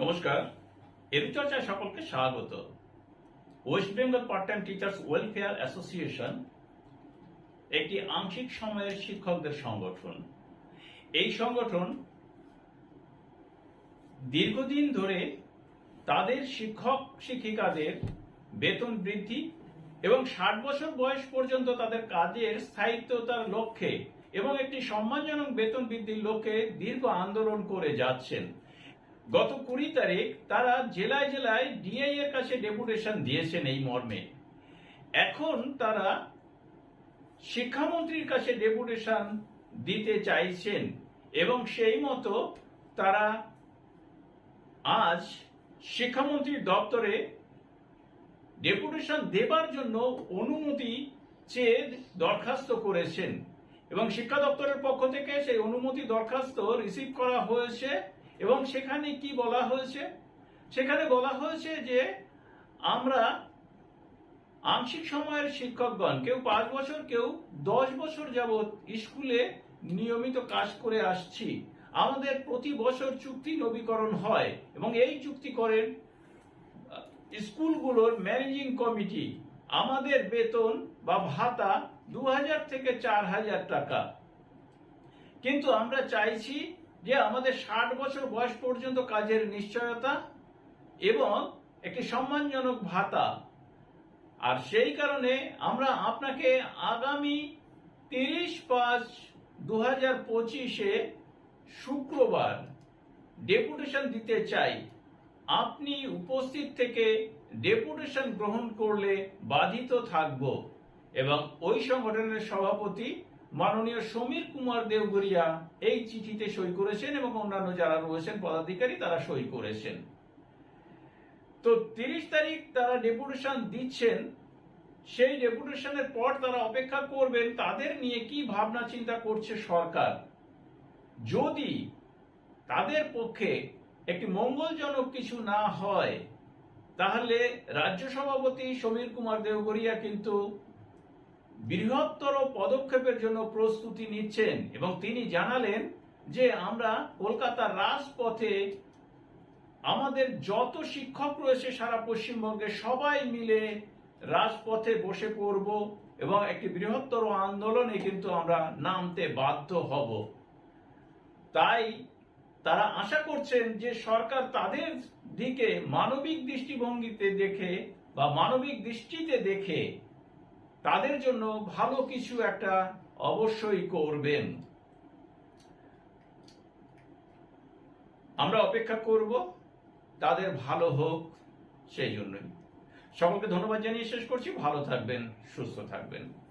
নমস্কার এরুচর্চায় সকলকে স্বাগত। West Bengal part time teachers welfare association একটি আংশিক সময়ের শিক্ষকদের সংগঠন। এই সংগঠন দীর্ঘদিন ধরে তাদের শিক্ষক শিক্ষিকাদের বেতন বৃদ্ধি এবং ষাট বছর বয়স পর্যন্ত তাদের কাজের স্থায়িত্বতার লক্ষ্যে এবং একটি সম্মানজনক বেতন বৃদ্ধির লক্ষ্যে দীর্ঘ আন্দোলন করে যাচ্ছেন। গত কুড়ি তারিখ তারা জেলায় জেলায় ডিআই এর কাছে ডেপুটেশন দিয়েছেন এই মর্মে। এখন তারা শিক্ষামন্ত্রীর কাছে ডেপুটেশন দিতে চাইছেন এবং সেই মতো তারা আজ শিক্ষামন্ত্রীর দপ্তরে ডেপুটেশন দেবার জন্য অনুমতি চেয়ে দরখাস্ত করেছেন এবং শিক্ষা দপ্তরের পক্ষ থেকে সেই অনুমতি দরখাস্ত রিসিভ করা হয়েছে এবং সেখানে কি বলা হয়েছে? সেখানে বলা হয়েছে যে আমরা আংশিক সময়ের শিক্ষকগণ, কেউ পাঁচ বছর, কেউ দশ বছর যাবৎ স্কুলে নিয়মিত কাজ করে আসছি। আমাদের প্রতি বছর চুক্তি নবীকরণ হয় এবং এই চুক্তি করেন স্কুলগুলোর ম্যানেজিং কমিটি। আমাদের বেতন বা ভাতা দু হাজার থেকে চার হাজার টাকা। কিন্তু আমরা চাইছি যে আমাদের ষাট বছর বয়স পর্যন্ত কাজের নিশ্চয়তা এবং একটি সম্মানজনক ভাতা। আর সেই কারণে আমরা আপনাকে আগামী তিরিশ পাঁচ দু হাজার পঁচিশে শুক্রবার ডেপুটেশন দিতে চাই। আপনি উপস্থিত থেকে ডেপুটেশন গ্রহণ করলে বাধিত থাকব এবং ওই সংগঠনের সভাপতি মাননীয় সমীর কুমার দেওগরিয়া এই চিঠিতে সই করেছেন এবং অন্যান্য যারা রয়েছেন পদাধিকারী তারা সই করেছেন। তো তিরিশ তারিখ তারা ডেপুটেশন দিচ্ছেন, সেই ডেপুটেশনের পর তারা অপেক্ষা করবেন তাদের নিয়ে কি ভাবনা চিন্তা করছে সরকার। যদি তাদের পক্ষে একটি মঙ্গলজনক কিছু না হয়, তাহলে রাজ্য সভাপতি সমীর কুমার দেওগরিয়া কিন্তু বৃহত্তর পদক্ষেপের জন্য প্রস্তুতি নিচ্ছেন এবং তিনি জানালেন যে আমরা কলকাতার রাজপথে আমাদের যত শিক্ষক রয়েছে সারা পশ্চিমবঙ্গে সবাই মিলে রাজপথে বসে পড়ব এবং একটি বৃহত্তর আন্দোলনে কিন্তু আমরা নামতে বাধ্য হব। তাই তারা আশা করছেন যে সরকার তাদের দিকে মানবিক দৃষ্টিভঙ্গিতে দেখে বা মানবিক দৃষ্টিতে দেখে তাদের জন্য ভালো কিছু একটা অবশ্যই করবেন। আমরা অপেক্ষা করব, তাদের ভালো হোক, সেই জন্যই। সকলকে ধন্যবাদ জানিয়ে শেষ করছি। ভালো থাকবেন, সুস্থ থাকবেন।